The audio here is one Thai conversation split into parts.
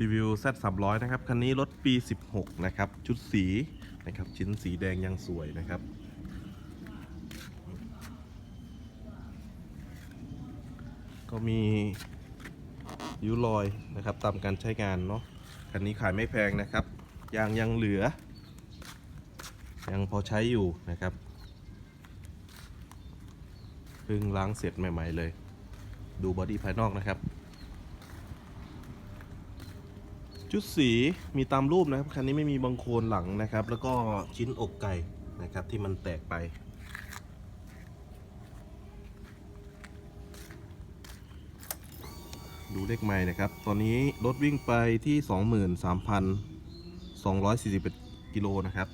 รีวิว Z 3 0 0นะครับ คันนี้รถปี 16 นะครับ ชุดสีนะครับ ชิ้นสีแดงยังสวยนะครับ ก็มีริ้วรอยนะครับตามการใช้งานเนาะ คันนี้ขายไม่แพงนะครับ ยางยังเหลือ ยังพอใช้อยู่นะครับเพิ่งล้างเสร็จใหม่ ๆ เลย ดูบอดี้ภายนอกนะครับ ชุดสีมีตามรูปนะครับคันนี้ไม่มีบังโคลนหลังนะครับ แล้วก็ชิ้นอกไก่นะครับที่มันแตกไป ดูเลขไม้นะครับ ตอนนี้รถวิ่งไปที่ 23,241กิโลนะครับ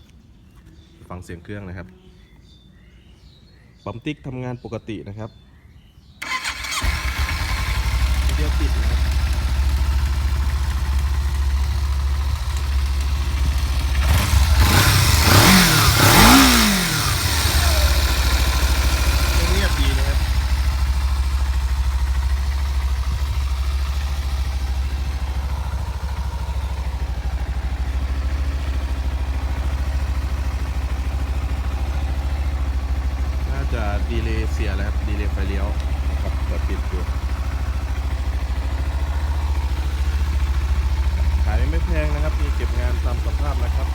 ฟังเสียงเครื่องนะครับปั๊มติ๊กทำงานปกตินะครับเดียวติดนะครับ จะดีเลยเสียแล้วครับ ดีเลยไฟเลี้ยวครับเปิปิดอยู่ขายไม่แพงนะครับ มีเก็บงานตามสภาพนะครับ